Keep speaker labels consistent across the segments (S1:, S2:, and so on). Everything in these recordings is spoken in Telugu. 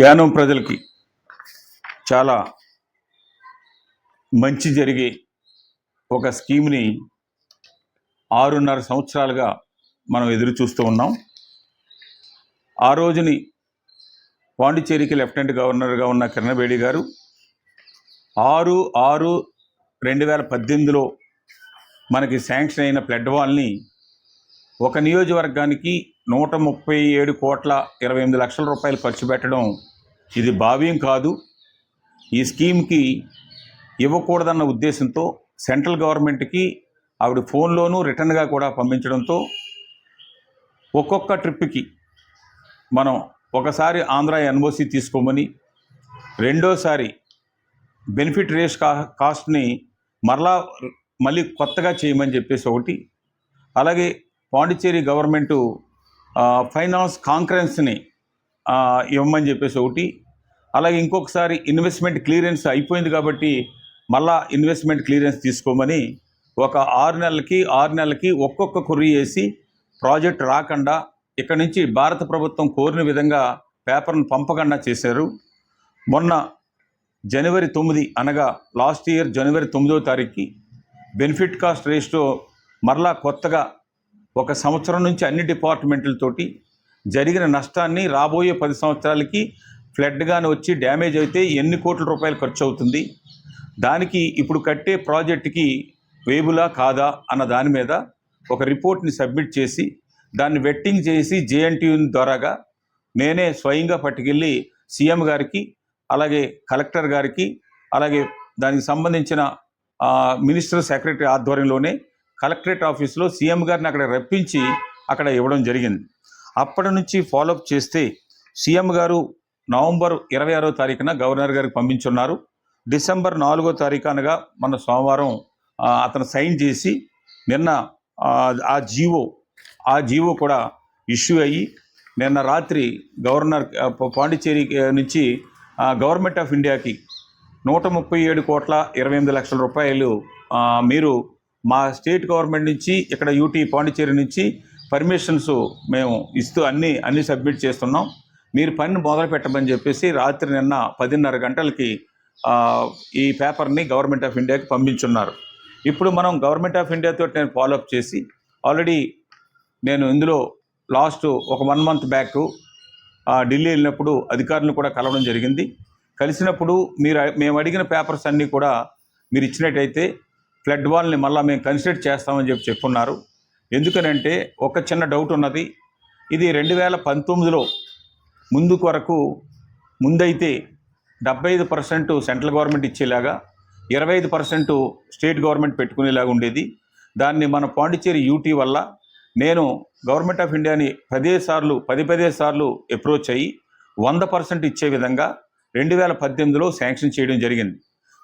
S1: యానం ప్రజలకి చాలా మంచి జరిగే ఒక స్కీమ్ని ఆరున్నర సంవత్సరాలుగా మనం ఎదురు చూస్తూ ఉన్నాం. ఆ రోజుని పాండిచ్చేరికి లెఫ్టినెంట్ గవర్నర్గా ఉన్న కిరణబేడి గారు ఆరు ఆరు రెండు వేల పద్దెనిమిదిలో మనకి శాంక్షన్ అయిన ఫ్లడ్ వాల్ని ఒక నియోజకవర్గానికి నూట ముప్పై ఏడు కోట్ల ఇరవై ఎనిమిది లక్షల రూపాయలు ఖర్చు పెట్టడం ఇది భావ్యం కాదు. ఈ స్కీమ్కి ఇవ్వకూడదన్న ఉద్దేశంతో సెంట్రల్ గవర్నమెంట్కి ఆవిడ ఫోన్లోనూ రిటర్న్గా కూడా పంపించడంతో ఒక్కొక్క ట్రిప్కి మనం ఒకసారి ఆంధ్ర ఎన్ఓసి తీసుకోమని రెండోసారి బెనిఫిట్ రేస్ కా కాస్ట్ని మరలా మళ్ళీ కొత్తగా చేయమని చెప్పేసి ఒకటి అలాగే పాండిచ్చేరి గవర్నమెంటు ఫైనాన్స్ కాంక్రెన్స్ని ఇవ్వమని చెప్పేసి ఒకటి అలాగే ఇంకొకసారి ఇన్వెస్ట్మెంట్ క్లియరెన్స్ అయిపోయింది కాబట్టి మళ్ళా ఇన్వెస్ట్మెంట్ క్లియరెన్స్ తీసుకోమని ఒక ఆరు నెలలకి ఆరు నెలలకి ఒక్కొక్క కుర్రీ వేసి ప్రాజెక్ట్ రాకుండా ఇక్కడ నుంచి భారత ప్రభుత్వం కోరిన విధంగా పేపర్ను పంపకుండా చేశారు. మొన్న జనవరి తొమ్మిది అనగా లాస్ట్ ఇయర్ జనవరి తొమ్మిదో తారీఖుకి బెనిఫిట్ కాస్ట్ రేషియో మరలా కొత్తగా ఒక సంవత్సరం నుంచి అన్ని డిపార్ట్మెంట్లతోటి జరిగిన నష్టాన్ని రాబోయే పది సంవత్సరాలకి ఫ్లడ్ కానీ వచ్చి డ్యామేజ్ అయితే ఎన్ని కోట్ల రూపాయలు ఖర్చు అవుతుంది? దానికి ఇప్పుడు కట్టే ప్రాజెక్టుకి వేబులా కాదా అన్న దాని మీద ఒక రిపోర్ట్ని సబ్మిట్ చేసి దాన్ని వెట్టింగ్ చేసి జేఎన్టీయూ ద్వారాగా నేనే స్వయంగా పట్టుకెళ్ళి సీఎం గారికి అలాగే కలెక్టర్ గారికి అలాగే దానికి సంబంధించిన మినిస్టర్ సెక్రటరీ ఆధ్వర్యంలోనే కలెక్టరేట్ ఆఫీస్లో సీఎం గారిని అక్కడ రప్పించి అక్కడ ఇవ్వడం జరిగింది. అప్పటి నుంచి ఫాలోఅప్ చేస్తే సీఎం గారు నవంబర్ ఇరవై ఆరో తారీఖున గవర్నర్ గారికి పంపించున్నారు. డిసెంబర్ నాలుగో తారీఖు అనగా మన సోమవారం అతను సైన్ చేసి నిన్న ఆ, జీవో ఆ జీవో కూడా ఇష్యూ అయ్యి నిన్న రాత్రి గవర్నర్ పాండిచ్చేరి నుంచి గవర్నమెంట్ ఆఫ్ ఇండియాకి నూట ముప్పై ఏడు కోట్ల ఇరవై ఎనిమిది లక్షల రూపాయలు మీరు మా స్టేట్ గవర్నమెంట్ నుంచి ఇక్కడ యూటీ పాండిచ్చేరి నుంచి పర్మిషన్స్ మేము ఇస్తూ అన్నీ అన్నీ సబ్మిట్ చేస్తున్నాం. మీరు పని మొదలు పెట్టమని చెప్పేసి రాత్రి నిన్న పదిన్నర గంటలకి ఈ పేపర్ని గవర్నమెంట్ ఆఫ్ ఇండియాకి పంపించున్నారు. ఇప్పుడు మనం గవర్నమెంట్ ఆఫ్ ఇండియాతో నేను ఫాలోఅప్ చేసి ఆల్రెడీ నేను ఇందులో లాస్ట్ ఒక వన్ మంత్ బ్యాక్ ఢిల్లీ వెళ్ళినప్పుడు అధికారులను కూడా కలవడం జరిగింది. కలిసినప్పుడు మీరు మేము అడిగిన పేపర్స్ అన్నీ కూడా మీరు ఇచ్చినట్టయితే ఫ్లడ్ వాల్ని మళ్ళీ మేము కన్సిడర్ చేస్తామని చెప్పి చెప్పున్నారు. ఎందుకనంటే ఒక చిన్న డౌట్ ఉన్నది. ఇది రెండు వేల పంతొమ్మిదిలో ముందు వరకు ముందైతే డెబ్బై ఐదు పర్సెంట్ సెంట్రల్ గవర్నమెంట్ ఇచ్చేలాగా ఇరవై ఐదు పర్సెంట్ స్టేట్ గవర్నమెంట్ పెట్టుకునేలాగా ఉండేది. దాన్ని మన పాండిచ్చేరి యూటీ వల్ల నేను గవర్నమెంట్ ఆఫ్ ఇండియాని పదే సార్లు పది పదే సార్లు అప్రోచ్ అయ్యి వంద పర్సెంట్ ఇచ్చే విధంగా రెండు వేల పద్దెనిమిదిలో శాంక్షన్ చేయడం జరిగింది.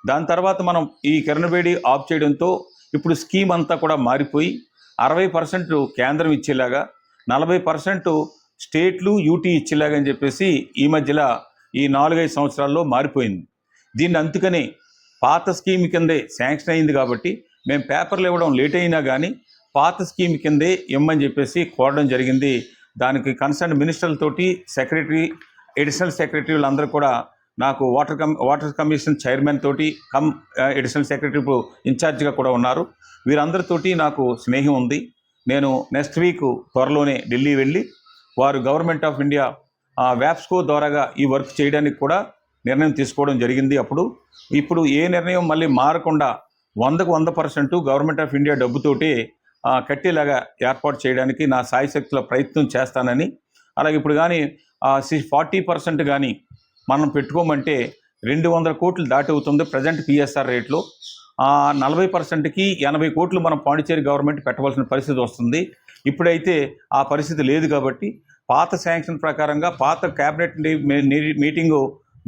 S1: దాని తర్వాత మనం ఈ కిరణబేడి ఆఫ్ చేయడంతో ఇప్పుడు స్కీమ్ అంతా కూడా మారిపోయి అరవై పర్సెంట్ కేంద్రం ఇచ్చేలాగా నలభై పర్సెంట్ స్టేట్లు యూటీ ఇచ్చేలాగని అని చెప్పేసి ఈ మధ్యలో ఈ నాలుగైదు సంవత్సరాల్లో మారిపోయింది. దీన్ని అందుకనే పాత స్కీమ్ కిందే శాంక్షన్ అయింది కాబట్టి మేము పేపర్లు ఇవ్వడం లేట్ అయినా కానీ పాత స్కీమ్ కిందే ఇమ్మని చెప్పేసి కోరడం జరిగింది. దానికి కన్సర్న్ మినిస్టర్లతోటి సెక్రటరీ ఎడిషనల్ సెక్రటరీ వాళ్ళందరూ కూడా నాకు water cum water commission chairman తోటి కమ్ ఎడిషనల్ సెక్రటరీ ఇప్పుడు ఇన్ఛార్జ్గా కూడా ఉన్నారు. వీరందరితోటి నాకు స్నేహం ఉంది. నేను నెక్స్ట్ వీక్ త్వరలోనే ఢిల్లీ వెళ్ళి వారు గవర్నమెంట్ ఆఫ్ ఇండియా వ్యాప్స్కో ద్వారాగా ఈ వర్క్ చేయడానికి కూడా నిర్ణయం తీసుకోవడం జరిగింది అప్పుడు. ఇప్పుడు ఏ నిర్ణయం మళ్ళీ మారకుండా వందకు వంద పర్సెంట్ గవర్నమెంట్ ఆఫ్ ఇండియా డబ్బుతోటి కట్టేలాగా ఏర్పాటు చేయడానికి నా సాయశక్తుల ప్రయత్నం చేస్తానని. అలాగే ఇప్పుడు కానీ ఫార్టీ పర్సెంట్ కానీ మనం పెట్టుకోమంటే రెండు వందల కోట్లు దాటి అవుతుంది ప్రజెంట్ పిఎస్ఆర్ రేట్లో. నలభై పర్సెంట్కి ఎనభై కోట్లు మనం పాండిచేరి గవర్నమెంట్ పెట్టవలసిన పరిస్థితి వస్తుంది. ఇప్పుడైతే ఆ పరిస్థితి లేదు కాబట్టి పాత శాంక్షన్ ప్రకారంగా పాత క్యాబినెట్ మీటింగు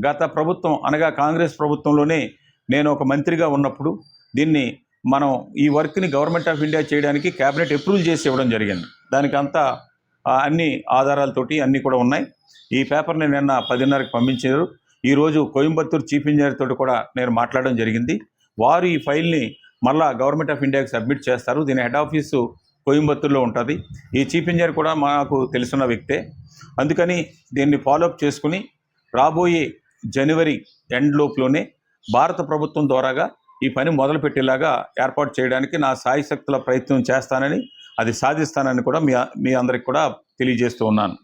S1: గత ప్రభుత్వం అనగా కాంగ్రెస్ ప్రభుత్వంలోనే నేను ఒక మంత్రిగా ఉన్నప్పుడు దీన్ని మనం ఈ వర్క్ని గవర్నమెంట్ ఆఫ్ ఇండియా చేయడానికి క్యాబినెట్ అప్రూవ్ చేసి ఇవ్వడం జరిగింది. దానికి అంతా అన్ని ఆధారాలతోటి అన్నీ కూడా ఉన్నాయి. ఈ పేపర్ని నిన్న పదిన్నరకు పంపించారు. ఈరోజు కోయంబత్తూరు చీఫ్ ఇంజనీర్ తోటి కూడా నేను మాట్లాడడం జరిగింది. వారు ఈ ఫైల్ని మళ్ళా గవర్నమెంట్ ఆఫ్ ఇండియాకి సబ్మిట్ చేస్తారు. దీని హెడ్ ఆఫీసు కోయంబత్తూరులో ఉంటుంది. ఈ చీఫ్ ఇంజనీర్ కూడా మాకు తెలుసున్న వ్యక్తే. అందుకని దీన్ని ఫాలోఅప్ చేసుకుని రాబోయే జనవరి ఎండ్ లోపులోనే భారత ప్రభుత్వం ద్వారాగా ఈ పని మొదలుపెట్టేలాగా ఏర్పాటు చేయడానికి నా సాయశక్తుల ప్రయత్నం చేస్తానని అది సాధిస్తానని కూడా మీ మీ అందరికి కూడా తెలియజేస్తూ ఉన్నాను.